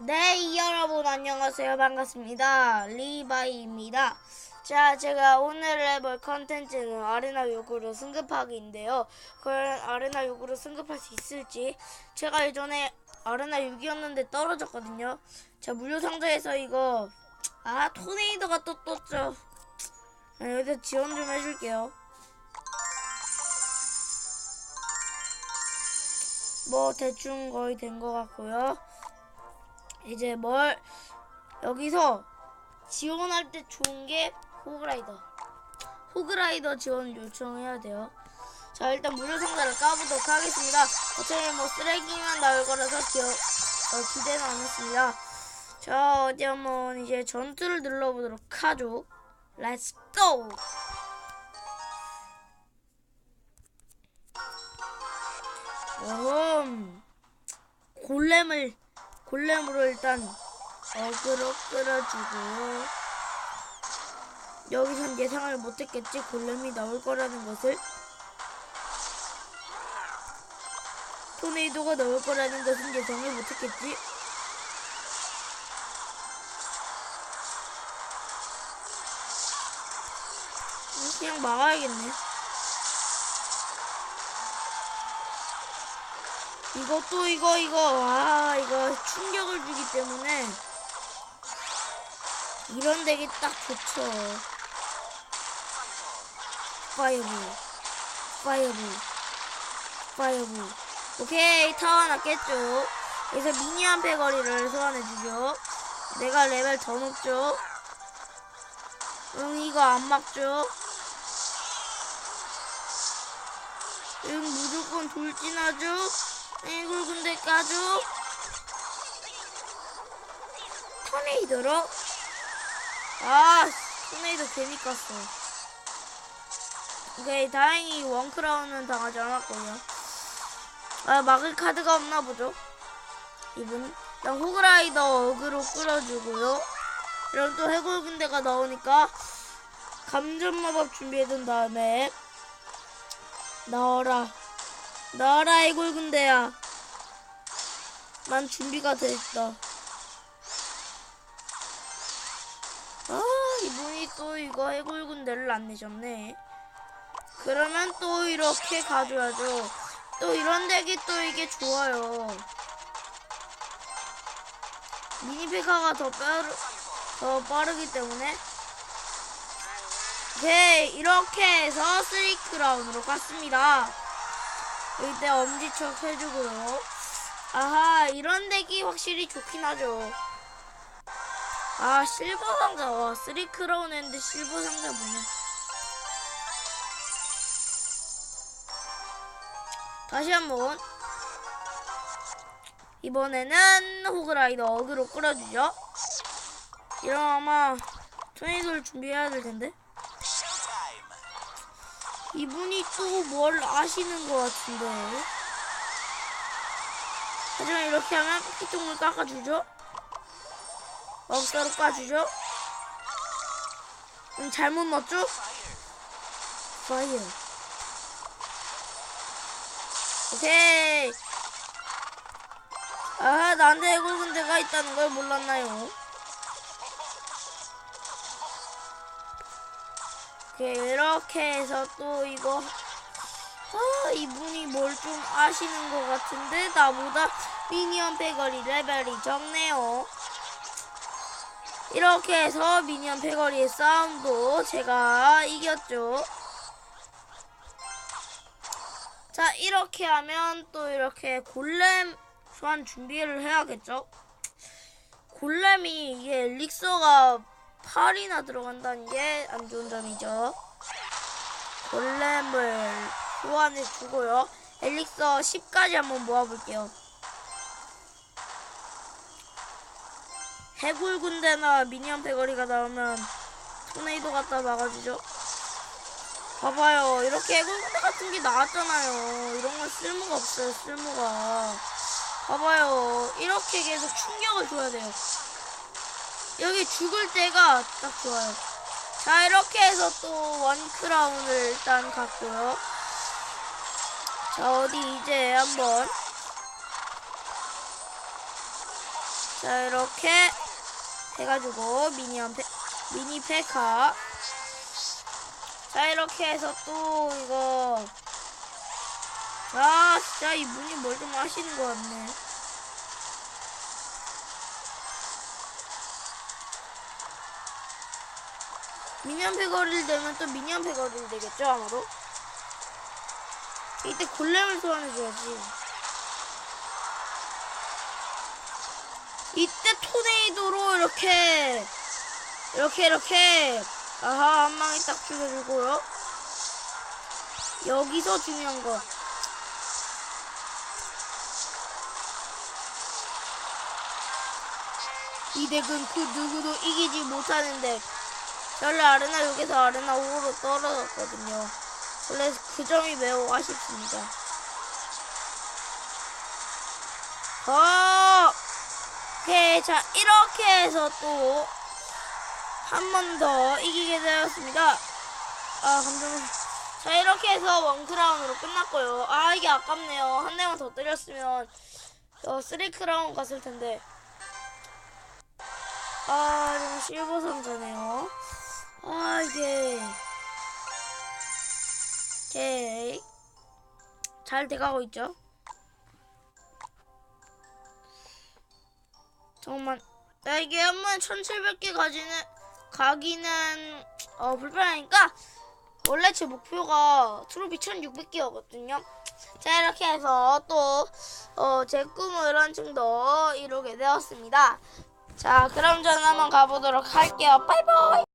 네, 여러분 안녕하세요. 반갑습니다. 리바이입니다. 자, 제가 오늘 해볼 컨텐츠는 아레나 요구로 승급하기인데요. 과연 아레나 요구로 승급할 수 있을지 제가 예전에 아레나 6이었는데 떨어졌거든요. 자, 무료 상자에서 이거 아, 토네이도가 또 떴죠. 아, 여기서 지원 좀 해줄게요. 뭐 대충 거의 된 것 같고요. 이제 뭘 여기서 지원할 때 좋은 게 호그라이더. 호그라이더 지원 요청해야 돼요. 자 일단 무료 상자를 까보도록 하겠습니다. 어차피 뭐 쓰레기만 나올 거라서 기어, 어, 기대는 안 했습니다. 자 어디 한번 이제 전투를 눌러보도록 하죠. 렛츠 고! 음, 골렘을 골렘으로 일단 어그로 끌어주고 여기선 예상을 못했겠지? 골렘이 나올 거라는 것을? 토네이도가 나올 거라는 것은 예상을 못했겠지? 음, 그냥 막아야겠네. 이것도 이거 이거. 와 이거 충격을 주기 때문에 이런 덱이 딱 좋죠. 파이어볼 파이어볼 파이어볼. 오케이 타워 났겠죠? 여기서 미니언 패거리를 소환해주죠. 내가 레벨 더 높죠? 응 이거 안 막죠? 응 무조건 돌진하죠? 이걸 근데 까죠 토네이도로? 아 토네이도 괜히 깠어. 오케이 다행히 원크라운은 당하지 않았고요. 아 막을 카드가 없나 보죠? 이분. 일단 호그라이더 어그로 끌어주고요. 이런 또 해골 군대가 나오니까 감전 마법 준비해둔 다음에 나와라. 나와라 해골 군대야. 난 준비가 돼 있다 또 이거 해골 군대를 안 내셨네. 그러면 또 이렇게 가줘야죠. 또 이런 덱이 또 이게 좋아요. 미니페카가 더 빠르 더 빠르기 때문에. 오케이 이렇게 해서 쓰리 크라운으로 갔습니다. 이때 엄지척 해주고요. 아하 이런 덱이 확실히 좋긴 하죠 아 실버 상자. 와 쓰리 크라운 했는데 실버 상자 뭐냐 다시 한번. 이번에는 호그라이더 어그로 끌어주죠. 이런 아마 토네이도를 준비해야 될 텐데. 이분이 또 뭘 아시는 것 같은데. 하지만 이렇게 하면 피통을 깎아주죠 억사로 까주죠? 음, 잘못 넣었죠? 파이어 오케이. 아 나한테 해골 군대가 있다는 걸 몰랐나요? 오케이 이렇게 해서 또 이거 아 이분이 뭘 좀 아시는 것 같은데 나보다 미니언 패거리 레벨이 적네요 이렇게 해서 미니언 패거리의 싸움도 제가 이겼죠. 자 이렇게 하면 또 이렇게 골렘 소환 준비를 해야겠죠. 골렘이 이게 엘릭서가 8이나 들어간다는 게 안 좋은 점이죠. 골렘을 소환해 주고요. 엘릭서 10까지 한번 모아볼게요 해골 군대나 미니언 패거리가 나오면 토네이도 갖다 막아주죠 봐봐요. 이렇게 해골 군대 같은 게 나왔잖아요. 이런 건 쓸모가 없어요. 쓸모가. 봐봐요. 이렇게 계속 충격을 줘야 돼요. 여기 죽을 때가 딱 좋아요. 자, 이렇게 해서 또 원크라운을 일단 갔고요. 자, 어디 이제 한번 자 이렇게 해가지고 미니언 페, 미니 페카 자 이렇게 해서 또 이거. 아 진짜 이분이 뭘 좀 하시는 것 같네. 미니언 패거리를 되면 또 미니언 패거리를 되겠죠 아마도 이때 골렘을 소환해줘야지 때 토네이도로 이렇게 이렇게 이렇게. 아하 한 방에 딱 죽여주고요. 여기서 중요한 거. 이 덱은 그 누구도 이기지 못하는데 원래 아레나 6에서 아레나 5로 떨어졌거든요. 원래 그 점이 매우 아쉽습니다. 어 오케이 자 이렇게 해서 또 한 번 더 이기게 되었습니다. 아 감정 자 이렇게 해서 원크라운으로 끝났고요. 아 이게 아깝네요. 한 대만 더 때렸으면 저 쓰리크라운 갔을 텐데. 아 지금 실버 상자네요. 아 이게. 오케이. 잘 돼가고 있죠 잠깐만 나 이게 한 번에 1700개 가지는 가기는 어 불편하니까 원래 제 목표가 트로피 1600개였거든요. 자 이렇게 해서 또어제 꿈을 한층 더 이루게 되었습니다. 자 그럼 저는 한번 가보도록 할게요. 바이바이